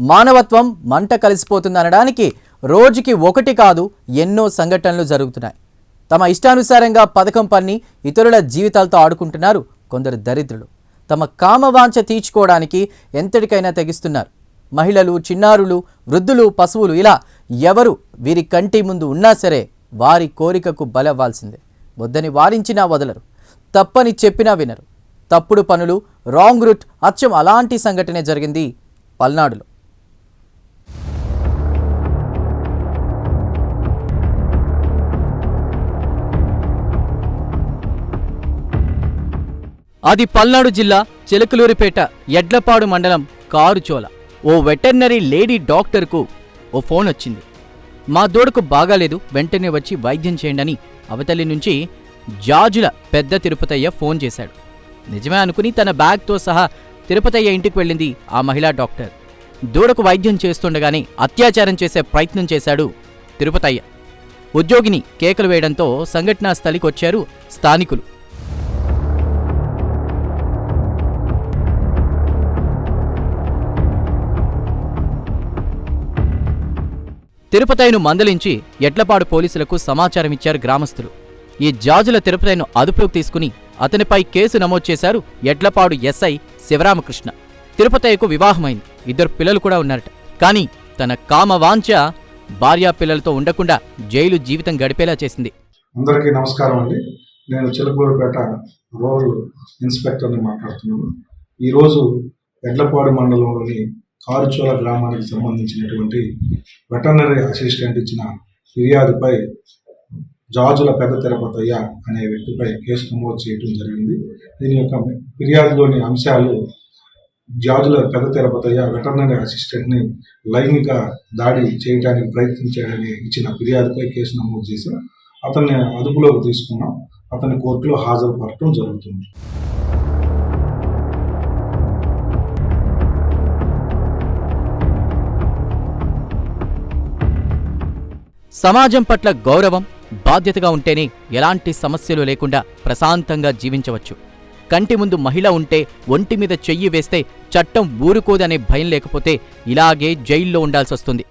మానవత్వం మంట కలిసిపోతుందనడానికి రోజుకి ఒకటి కాదు ఎన్నో సంఘటనలు జరుగుతున్నాయి. తమ ఇష్టానుసారంగా పథకం పన్ని ఇతరుల జీవితాలతో ఆడుకుంటున్నారు కొందరు దరిద్రులు. తమ కామవాంఛ తీర్చుకోవడానికి ఎంతటికైనా తెగిస్తున్నారు. మహిళలు చిన్నారులు వృద్ధులు పశువులు ఇలా ఎవరు వీరి కంటి ముందు ఉన్నా సరే వారి కోరికకు బలవ్వాల్సిందే. వద్దని వారించినా వదలరు. తప్పని చెప్పినా వినరు. తప్పుడు పనులు రాంగ్ రూట్ అచ్చం అలాంటి సంఘటనే జరిగింది పల్నాడులో. అది పల్నాడు జిల్లా చిలకలూరిపేట ఎడ్లపాడు మండలం కారుచోల. ఓ వెటర్నరీ లేడీ డాక్టర్కు ఓ ఫోన్ వచ్చింది. మా దూడకు బాగాలేదు వెంటనే వచ్చి వైద్యం చేయండని అవతలి నుంచి జాజుల పెద్ద తిరుపతయ్య ఫోన్ చేశాడు. నిజమే అనుకుని తన బ్యాగ్తో సహా తిరుపతయ్య ఇంటికి వెళ్ళింది ఆ మహిళా డాక్టర్. దూడకు వైద్యం చేస్తుండగానే అత్యాచారం చేసే ప్రయత్నం చేశాడు తిరుపతయ్య. ఉద్యోగిని కేకలు వేయడంతో సంఘటనా స్థలికొచ్చారు స్థానికులు. తిరుపతైను మందలించి ఎడ్లపాడు పోలీసులకు సమాచారం ఇచ్చారు గ్రామస్తులు. ఈ జాజుల తిరుపతైను అదుపులోకి తీసుకుని అతనిపై కేసు నమోదు చేశారు ఎడ్లపాడు ఎస్ఐ శివరామకృష్ణ. తిరుపతయ్యకు వివాహమైంది. ఇద్దరు పిల్లలు కూడా ఉన్నారట. కానీ తన కామవాంఛ భార్యా పిల్లలతో ఉండకుండా జైలు జీవితం గడిపేలా చేసింది. అందరికీ నమస్కారం అండి. నేను చిలకూరుపేట రూరల్ ఇన్స్పెక్టర్ని మాట్లాడుతున్నాను. ఈరోజు ఎడ్లపాడు మండలంలోని కారుచోల గ్రామానికి సంబంధించినటువంటి వెటర్నరీ అసిస్టెంట్ ఇచ్చిన ఫిర్యాదుపై జాజుల పెద్ద తిరుపతయ్య అనే వ్యక్తిపై కేసు నమోదు చేయడం జరిగింది. దీని యొక్క ఫిర్యాదులోని అంశాలు జాజుల పెద్ద తిరుపతయ్య వెటర్నరీ అసిస్టెంట్ని లైంగిక దాడి చేయడానికి ప్రయత్నించాడని ఇచ్చిన ఫిర్యాదుపై కేసు నమోదు చేశాం. అతన్ని అదుపులోకి తీసుకున్నాం. అతన్ని కోర్టులో హాజరుపరచడం జరుగుతుంది. సమాజం పట్ల గౌరవం బాధ్యతగా ఉంటేనే ఎలాంటి సమస్యలు లేకుండా ప్రశాంతంగా జీవించవచ్చు. కంటి ముందు మహిళ ఉంటే ఒంటి మీద చెయ్యి వేస్తే చట్టం ఊరుకోదనే భయం లేకపోతే ఇలాగే జైల్లో ఉండాల్సొస్తుంది.